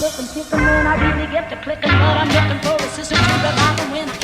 looking, kicking when I really get to clicking, but I'm looking for a sister to revive and win.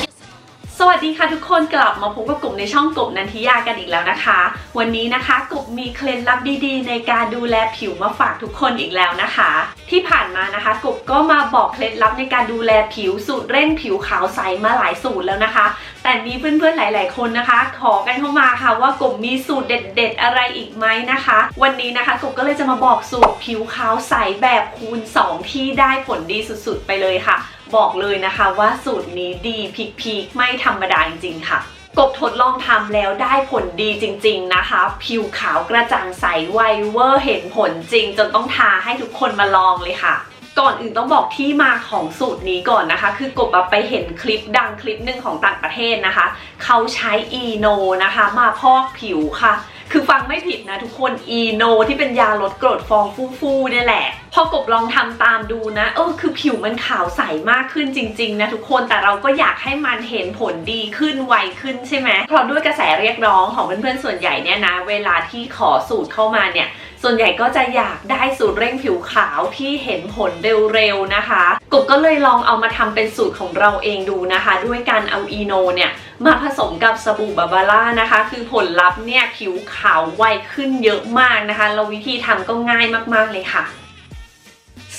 สวัสดีค่ะทุกคนกลับมาพบกับกลุ่มในช่องกบนันทิยากันอีกแล้วนะคะ วันนี้นะคะกบมีเคล็ดลับดีๆ ในการดูแลผิวมาฝากทุกคนอีกแล้วนะคะ ที่ผ่านมานะคะกบก็มาบอกเคล็ดลับในการดูแลผิวสูตรเร่งผิวขาวใสมาหลายสูตรแล้วนะคะ แต่มีเพื่อนๆหลาย ๆ คนนะคะ ขอกันเข้ามาค่ะว่ากบมีสูตรเด็ด ๆ อะไรอีกไหมนะคะ วันนี้นะคะกบก็เลยจะมาบอกสูตรผิวขาวใสแบบคูณ 2 ที่ได้ผลดีสุดๆ ไปเลยค่ะ บอกเลยนะคะว่าสูตรนี้ดีพีคๆไม่ธรรมดาจริงๆค่ะกบทดลองทำแล้วได้ผลดีจริง ๆนะคะ ผิวขาวกระจ่างใสไวเวอร์เห็นผลจริง จนต้องทาให้ทุกคนมาลองเลยค่ะ ก่อนอื่นต้องบอกที่มาของสูตรนี้ก่อนนะคะ คือกบไปเห็นคลิปดังคลิปหนึ่งของต่างประเทศนะคะ เขาใช้อีโนนะคะ มาพอกผิวค่ะ คือฟังไม่ผิดนะทุกคนอีโนที่เป็นยาลดกรดฟองฟูๆเนี่ยแหละ พอกบลองทำตามดูนะ เออคือผิวมันขาวใสมากขึ้นจริง ๆ นะทุกคนแต่เราก็อยากให้มันเห็นผลดีขึ้นไวขึ้นใช่ไหมเพราะด้วยกระแสเรียกร้องของเพื่อนๆส่วนใหญ่เนี่ยนะ เวลาที่ขอสูตรเข้ามาเนี่ย ส่วนใหญ่ก็จะอยากได้สูตรเร่งผิวขาวที่เห็นผลเร็วๆนะคะกบก็เลยลองเอามาทำเป็นสูตรของเราเองดูนะคะ ด้วยการเอาอีโนเนี่ยมาผสมกับสบู่บาบาร่านะคะ คือผลลัพธ์เนี่ยผิวขาวไวขึ้นเยอะมากนะคะแล้ววิธีทำก็ง่ายมากๆเลยค่ะ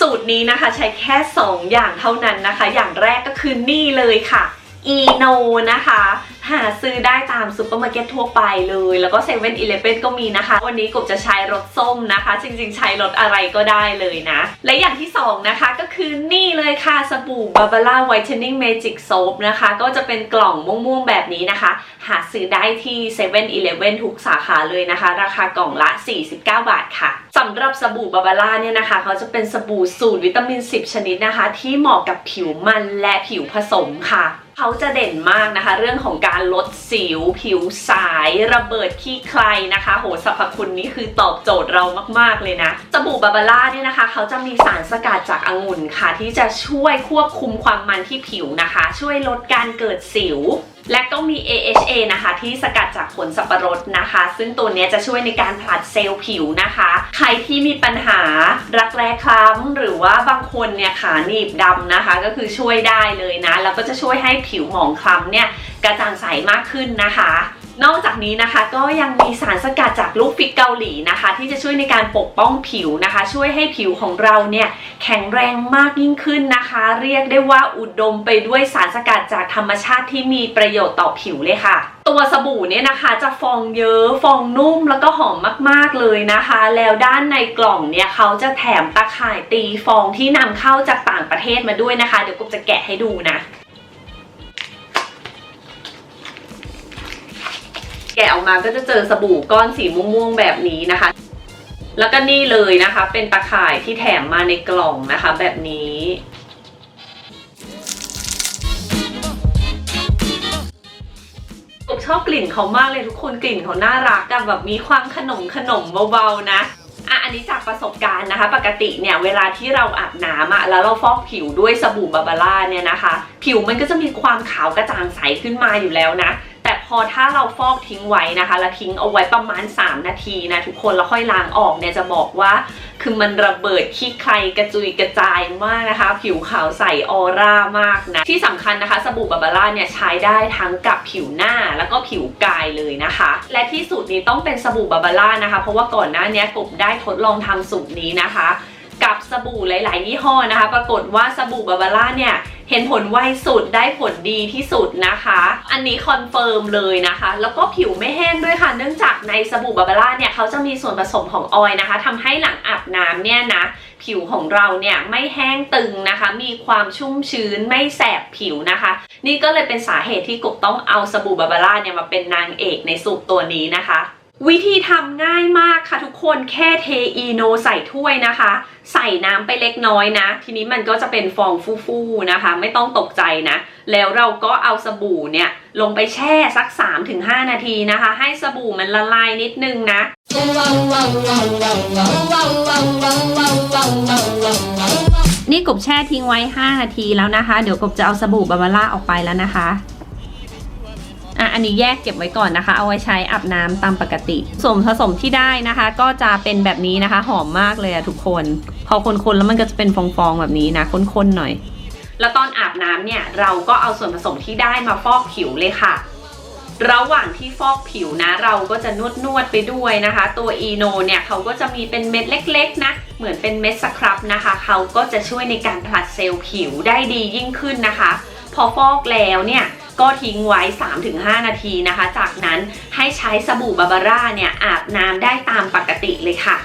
สูตรนี้นะคะใช้แค่ 2 อย่างเท่านั้นนะคะ อย่างแรกก็คือนี่เลยค่ะอีโนนะคะ หาซื้อได้ตามซูเปอร์มาร์เก็ตทั่วไปเลย แล้วก็เซเว่นอีเลฟเว่นก็มีนะคะ วันนี้กบจะใช้รสส้มนะคะ จริงๆ ใช้รสอะไรก็ได้เลยนะ และอย่างที่ 2 นะคะก็คือนี่เลยค่ะ สบู่บาบาร่าไวท์เทนนิ่งเมจิกโซฟนะคะ ก็จะเป็นกล่องม่วงๆ แบบนี้นะคะ หาซื้อได้ที่เซเว่นอีเลฟเว่นทุกสาขาเลยนะคะ ราคากล่องละ 49 บาทค่ะสำหรับสบู่บาบาร่าเนี่ยนะคะเขาจะเป็นสบู่สูตรวิตามิน 10 ชนิดนะคะ ที่เหมาะกับผิวมันและผิวผสมค่ะ เขาจะเด่นมากนะคะ เรื่องของการลดสิว ผิวสาย ระเบิดขี้ใครนะคะ โหสรรพคุณนี้คือตอบโจทย์เรามากๆเลยนะสบู่บาบาร่าเนี่ยนะคะ เขาจะมีสารสกัดจากองุ่นค่ะ ที่จะช่วยควบคุมความมันที่ผิวนะคะ ช่วยลดการเกิดสิวและก็มี AHA นะคะ ที่สกัดจากผลสับปะรดนะคะ ซึ่งตัวนี้จะช่วยในการผลัดเซลล์ผิวนะคะ ใครที่มีปัญหารักแร้คล้ำหรือว่าบางคนเนี่ยขาหนีบดำนะคะ ก็คือช่วยได้เลยนะ แล้วก็จะช่วยให้ผผิวหมองคล้ำเนี่ยกระจ่างใสมากขึ้นนะคะ นอกจากนี้นะคะก็ยังมีสารสกัดจากลูกฟิกเกาหลีนะคะ ที่จะช่วยในการปกป้องผิวนะคะ ช่วยให้ผิวของเราเนี่ยแข็งแรงมากยิ่งขึ้นนะคะ เรียกได้ว่าอุดมไปด้วยสารสกัดจากธรรมชาติที่มีประโยชน์ต่อผิวเลยค่ะตัวสบู่เนี่ยนะคะจะฟองเยอะฟองนุ่มแล้วก็หอมมากๆเลยนะคะ แล้วด้านในกล่องเนี่ยเขาจะแถมตะข่ายตีฟองที่นำเข้าจากต่างประเทศมาด้วยนะคะ เดี๋ยวกุ๊บจะแกะให้ดูนะะออกมาก็จะเจอสบู่ก้อนสีม่วงๆแบบนี้นะคะ แล้วก็นี่เลยนะคะ เป็นตะข่ายที่แถมมาในกล่องนะคะ แบบนี้ผมชอบกลิ่นเขามากเลยทุกคนกลิ่นเขาน่ารักอะแบบมีความขนมขนมเบาๆนะอะอันนี้จากประสบการณ์นะคะ ปกติเนี่ยเวลาที่เราอาบน้ำอะแล้วเราฟอกผิวด้วยสบู่บาบาร่าเนี่ยนะคะ ผิวมันก็จะมีความขาวกระจ่างใสขึ้นมาอยู่แล้วนะ อถ้าเราฟอกทิ้งไว้นะคะแล้วทิ้งเอาไว้ประมาณ 3 นาทีนะทุกคนแล้วค่อยล้างออกเนี่ยจะบอกว่าคือมันระเบิดขี้ใครกระจุยกระจายมากนะคะ ผิวขาวใสออร่ามากนะ ที่สำคัญนะคะ สบู่บาบาร่าเนี่ยใช้ได้ทั้งกับผิวหน้าแล้วก็ผิวกายเลยนะคะ และที่สูตรนี้ต้องเป็นสบู่บาบาร่านะคะ เพราะว่าก่อนหน้านี้กบได้ทดลองทำสูตรนี้นะคะ กับสบู่หลาย ๆ ยี่ห้อนะคะ ปรากฏว่าสบู่บาบาร่าเนี่ย เห็นผลไวสุดได้ผลดีที่สุดนะคะ อันนี้คอนเฟิร์มเลยนะคะ แล้วก็ผิวไม่แห้งด้วยค่ะ เนื่องจากในสบู่บาบาร่าเนี่ยเขาจะมีส่วนผสมของออยล์นะคะทำให้หลังอาบน้ำเนี่ยนะผิวของเราเนี่ยไม่แห้งตึงนะคะ มีความชุ่มชื้นไม่แสบผิวนะคะ นี่ก็เลยเป็นสาเหตุที่กบต้องเอาสบู่บาบาร่าเนี่ยมาเป็นนางเอกในสูตรตัวนี้นะคะ วิธีทำง่ายมากค่ะทุกคนแค่เทอีโนใส่ถ้วยนะคะ ใส่น้ำไปเล็กน้อยนะ ทีนี้มันก็จะเป็นฟองฟู่ๆนะคะ ไม่ต้องตกใจนะ แล้วเราก็เอาสบู่เนี่ย ลงไปแช่สัก 3-5 นาทีนะคะ ให้สบู่มันละลายนิดนึงนะนี่กบแช่ทิ้งไว้ 5 นาทีแล้วนะคะ เดี๋ยวกบจะเอาสบู่บาบาร่าออกไปแล้วนะคะ อะอันนี้แยกเก็บไว้ก่อนนะคะ เอาไว้ใช้อาบน้ำตามปกติ ส่วนผสมที่ได้นะคะ ก็จะเป็นแบบนี้นะคะ หอมมากเลยอะทุกคน พอคนๆแล้วมันก็จะเป็นฟองๆแบบนี้นะข้นๆหน่อย แล้วตอนอาบน้ำเนี่ยเราก็เอาส่วนผสมที่ได้มาฟอกผิวเลยค่ะระหว่างที่ฟอกผิวนะ เราก็จะนวดนวดๆไปด้วยนะคะ ตัวอีโนเนี่ยเขาก็จะมีเป็นเม็ดเล็กๆนะ เหมือนเป็นเม็ดสครับนะคะ เขาก็จะช่วยในการผลัดเซลล์ผิวได้ดียิ่งขึ้นนะคะ พอฟอกแล้วเนี่ย ก็ทิ้งไว้ 3-5 นาทีนะคะ จากนั้นให้ใช้สบู่บาบาร่าเนี่ยอาบน้ำได้ตามปกติเลยค่ะ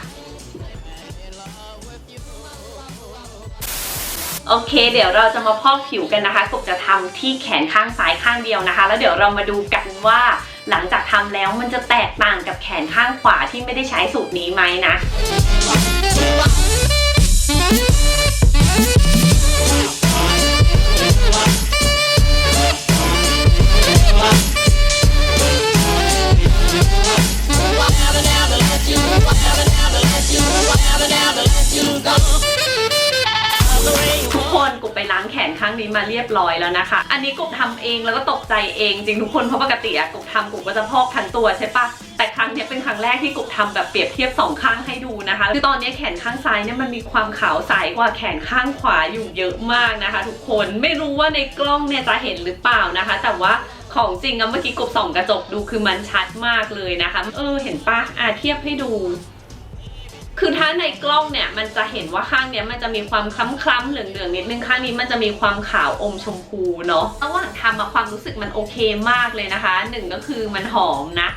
โอเค เดี๋ยวเราจะมาพอกผิวกันนะคะกบจะทำที่แขนข้างซ้ายข้างเดียวนะคะ แล้วเดี๋ยวเรามาดูกันว่าหลังจากทำแล้วมันจะแตกต่างกับแขนข้างขวาที่ไม่ได้ใช้สูตรนี้ไหมนะ ไปล้างแขนข้างนี้มาเรียบร้อยแล้วนะคะ อันนี้กบทำเองแล้วก็ตกใจเองจริงทุกคนเพราะปกติอะกบทำกบก็จะพอกทั้งตัวใช่ปะแต่ครั้งนี้เป็นครั้งแรกที่กบทำแบบเปรียบเทียบสองข้างให้ดูนะคะคือตอนนี้แขนข้างซ้ายเนี่ยมันมีความขาวใสกว่าแขนข้างขวาอยู่เยอะมากนะคะ ทุกคนไม่รู้ว่าในกล้องเนี่ยจะเห็นหรือเปล่านะคะ แต่ว่าของจริงอะเมื่อกี้กบส่องกระจกดูคือมันชัดมากเลยนะคะ เออเห็นปะอะเทียบให้ดู คือถ้าในกล้องเนี่ยมันจะเห็นว่าข้างเนี้ยมันจะมีความคล้ำๆเหลืองๆนิดนึงข้างนี้มันจะมีความขาวอมชมพูเนาะระหว่างทำมาความรู้สึกมันโอเคมากเลยนะคะหนึ่งก็คือมันหอมนะ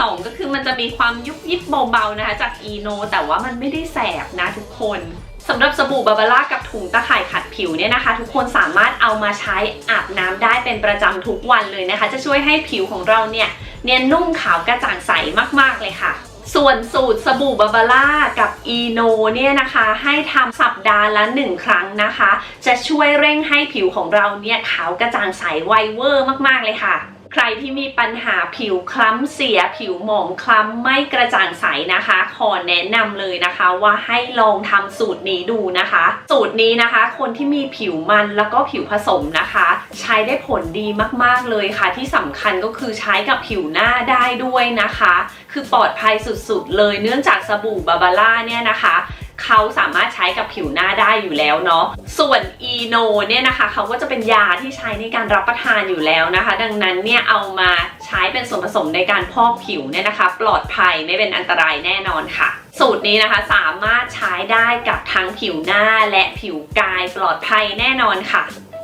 สองก็คือมันจะมีความยุบยิบเบาๆนะคะ จากอีโนแต่ว่ามันไม่ได้แสบนะทุกคนสำหรับสบู่บาบาร่ากับถุงตะข่ายขัดผิวเนี่ยนะคะ ทุกคนสามารถเอามาใช้อาบน้ำได้เป็นประจำทุกวันเลยนะคะ จะช่วยให้ผิวของเราเนี่ยเนียนนุ่มขาวกระจ่างใสมากๆเลยค่ะ ส่วนสูตรสบู่บาบาร่ากับอีโนเนี่ยนะคะให้ทำสัปดาห์ละ1ครั้งนะคะ จะช่วยเร่งให้ผิวของเราเนี่ยขาวกระจ่างใสไวเวอร์มากๆเลยค่ะ ใครที่มีปัญหาผิวคล้ำเสียผิวหมองคล้ำไม่กระจ่างใสนะคะ ขอแนะนำเลยนะคะ ว่าให้ลองทำสูตรนี้ดูนะคะ สูตรนี้นะคะ คนที่มีผิวมันแล้วก็ผิวผสมนะคะ ใช้ได้ผลดีมากๆเลยค่ะ ที่สำคัญก็คือใช้กับผิวหน้าได้ด้วยนะคะ คือปลอดภัยสุดๆ เลยเนื่องจากสบู่บาบาร่าเนี่ยนะคะเขาสามารถใช้กับผิวหน้าได้อยู่แล้วเนาะ ส่วนอีโนเนี่ยนะคะเขาก็จะเป็นยาที่ใช้ในการรับประทานอยู่แล้วนะคะ ดังนั้นเนี่ยเอามาใช้เป็นส่วนผสมในการพอกผิวเนี่ยนะคะ ปลอดภัยไม่เป็นอันตรายแน่นอนค่ะ สูตรนี้นะคะสามารถใช้ได้กับทั้งผิวหน้าและผิวกายปลอดภัยแน่นอนค่ะ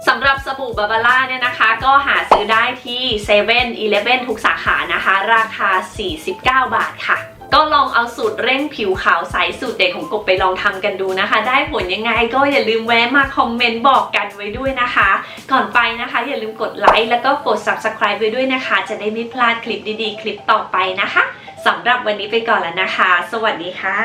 สำหรับสบู่บาบาร่าเนี่ยนะคะ ก็หาซื้อได้ที่7 e เ e ่ e อทุกสาขานะคะ ราคา 49 บาทค่ะ ก็ลองเอาสูตรเร่งผิวขาวใสสูตรเด็กของกบไปลองทำกันดูนะคะ ได้ผลยังไงก็อย่าลืมแวะมาคอมเมนต์บอกกันไว้ด้วยนะคะ ก่อนไปนะคะ อย่าลืมกดไลค์แล้วก็กด subscribe ไว้ด้วยนะคะ จะได้ไม่พลาดคลิปดีๆ คลิปต่อไปนะคะสำหรับวันนี้ไปก่อนแล้วนะคะ สวัสดีค่ะ